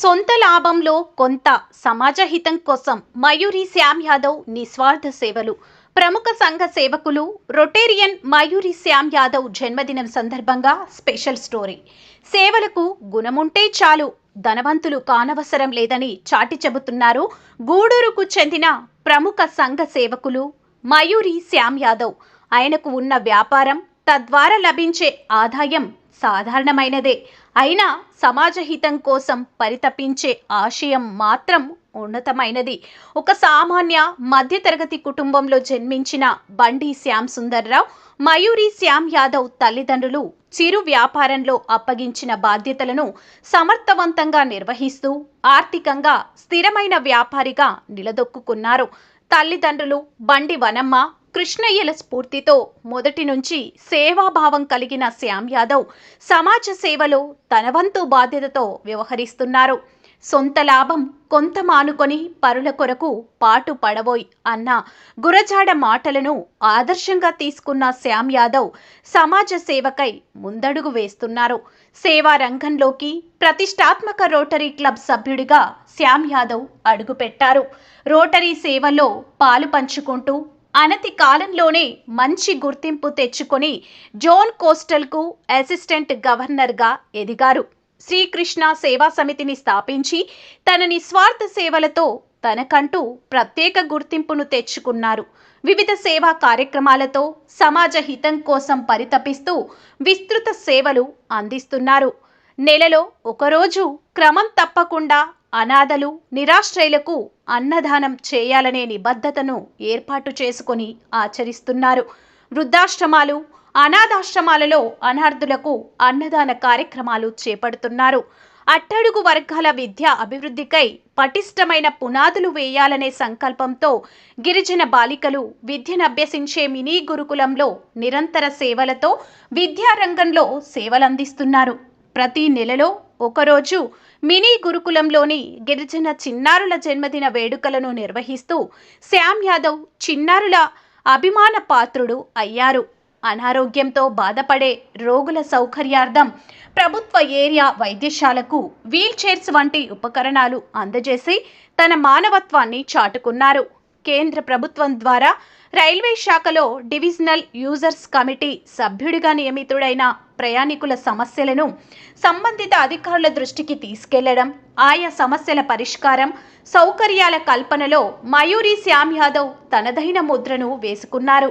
సొంత లాభంలో కొంత సమాజ హితం కోసం మయూరి శ్యామ్ యాదవ్ నిస్వార్థ సేవలు. ప్రముఖ సంఘ సేవకులు రొటేరియన్ మయూరి శ్యామ్ యాదవ్ జన్మదినం సందర్భంగా స్పెషల్ స్టోరీ. సేవలకు గుణముంటే చాలు ధనవంతులు కానవసరం లేదని చాటి చెబుతున్నారు గూడూరుకు చెందిన ప్రముఖ సంఘ సేవకులు మయూరి శ్యామ్ యాదవ్. ఆయనకు ఉన్న వ్యాపారం తద్వారా లభించే ఆదాయం సాధారణమైనదే. అయినా సమాజ హితం కోసం పరితపించే ఆశయం మాత్రం ఉన్నతమైనది. ఒక సామాన్య మధ్యతరగతి కుటుంబంలో జన్మించిన బండి శ్యామ్ సుందర్రావు మయూరి శ్యామ్ యాదవ్ తల్లిదండ్రులు చిరు వ్యాపారంలో అప్పగించిన బాధ్యతలను సమర్థవంతంగా నిర్వహిస్తూ ఆర్థికంగా స్థిరమైన వ్యాపారిగా నిలదొక్కుకున్నారు. తల్లిదండ్రులు బండి వనమ్మ కృష్ణయ్యల స్ఫూర్తితో మొదటి నుంచి సేవాభావం కలిగిన శ్యామ్ యాదవ్ సమాజ సేవలో తన వంతు బాధ్యతతో వ్యవహరిస్తున్నారు. సొంత లాభం కొంత మానుకొని పరుల కొరకు పాటు పడబోయ్ అన్న గురజాడ మాటలను ఆదర్శంగా తీసుకున్న శ్యామ్ యాదవ్ సమాజ సేవకై ముందడుగు వేస్తున్నారు. సేవా రంగంలోకి ప్రతిష్టాత్మక రోటరీ క్లబ్ సభ్యుడిగా శ్యామ్ యాదవ్ అడుగుపెట్టారు. రోటరీ సేవలో పాలు పంచుకుంటూ అనతి కాలంలోనే మంచి గుర్తింపు తెచ్చుకొని జోన్ కోస్టల్కు అసిస్టెంట్ గవర్నర్గా ఎదిగారు. శ్రీకృష్ణ సేవా సమితిని స్థాపించి తన నిస్వార్థ సేవలతో తనకంటూ ప్రత్యేక గుర్తింపును తెచ్చుకున్నారు. వివిధ సేవా కార్యక్రమాలతో సమాజ హితం కోసం పరితపిస్తూ విస్తృత సేవలు అందిస్తున్నారు. నెలలో ఒకరోజు క్రమం తప్పకుండా అనాథలు నిరాశ్రయులకు అన్నదానం చేయాలనే నిబద్ధతను ఏర్పాటు చేసుకొని ఆచరిస్తున్నారు. వృద్ధాశ్రమాలు అనాథాశ్రమాలలో అనార్థులకు అన్నదాన కార్యక్రమాలు చేపడుతున్నారు. అట్టడుగు వర్గాల విద్య అభివృద్ధికై పటిష్టమైన పునాదులు వేయాలనే సంకల్పంతో గిరిజన బాలికలు విద్యనభ్యసించే మినీ గురుకులంలో నిరంతర సేవలతో విద్యారంగంలో సేవలందిస్తున్నారు. ప్రతి నెలలో ఒకరోజు మినీ గురుకులంలోని గిరిజన చిన్నారుల జన్మదిన వేడుకలను నిర్వహిస్తూ శ్యామ్ యాదవ్ చిన్నారుల అభిమాన పాత్రుడు అయ్యారు. అనారోగ్యంతో బాధపడే రోగుల సౌకర్యార్థం ప్రభుత్వ ఏరియా వైద్యశాలకు వీల్ చైర్స్ వంటి ఉపకరణాలు అందజేసి తన మానవత్వాన్ని చాటుకున్నారు. కేంద్ర ప్రభుత్వం ద్వారా రైల్వే శాఖలో డివిజనల్ యూజర్స్ కమిటీ సభ్యుడిగా నియమితుడైన ప్రయాణికుల సమస్యలను సంబంధిత అధికారుల దృష్టికి తీసుకెళ్ళడం ఆయా సమస్యల పరిష్కారం సౌకర్యాల కల్పనలో మయూరి శ్యామ్ యాదవ్ తనదైన ముద్రను వేసుకున్నారు.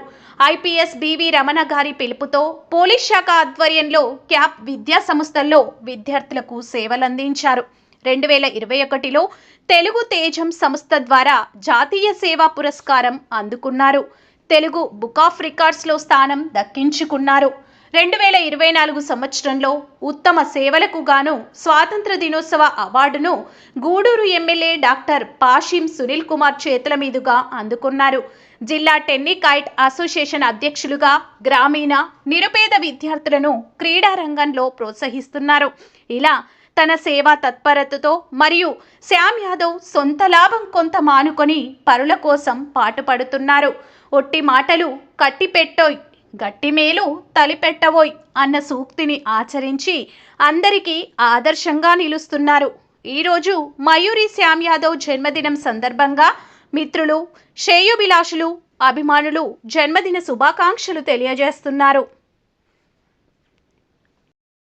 ఐపీఎస్ బివి రమణ గారి పిలుపుతో పోలీస్ శాఖ ఆధ్వర్యంలో క్యాప్ విద్యా సంస్థల్లో విద్యార్థులకు సేవలందించారు. రెండు వేల ఇరవై ఒకటిలో తెలుగు తేజం సంస్థ ద్వారా జాతీయ సేవా పురస్కారం అందుకున్నారు. తెలుగు బుక్ ఆఫ్ రికార్డ్స్లో స్థానం దక్కించుకున్నారు. రెండు వేల ఇరవై నాలుగు సంవత్సరంలో ఉత్తమ సేవలకు గాను స్వాతంత్ర దినోత్సవ అవార్డును గూడూరు ఎమ్మెల్యే డాక్టర్ పాషిం సునీల్ కుమార్ చేతుల మీదుగా అందుకున్నారు. జిల్లా టెన్నికైట్ అసోసియేషన్ అధ్యక్షులుగా గ్రామీణ నిరుపేద విద్యార్థులను క్రీడా రంగంలో ప్రోత్సహిస్తున్నారు. ఇలా తన సేవా తత్పరతతో మరియు శ్యామ్ యాదవ్ సొంత లాభం కొంత మానుకొని పరుల కోసం పాటుపడుతున్నారు. ఒట్టి మాటలు కట్టిపెట్టోయ్ గట్టి మేలు తలిపెట్టవోయ్ అన్న సూక్తిని ఆచరించి అందరికీ ఆదర్శంగా నిలుస్తున్నారు. ఈరోజు మయూరి శ్యామ్ యాదవ్ జన్మదినం సందర్భంగా మిత్రులు శ్రేయోభిలాషులు అభిమానులు జన్మదిన శుభాకాంక్షలు తెలియజేస్తున్నారు.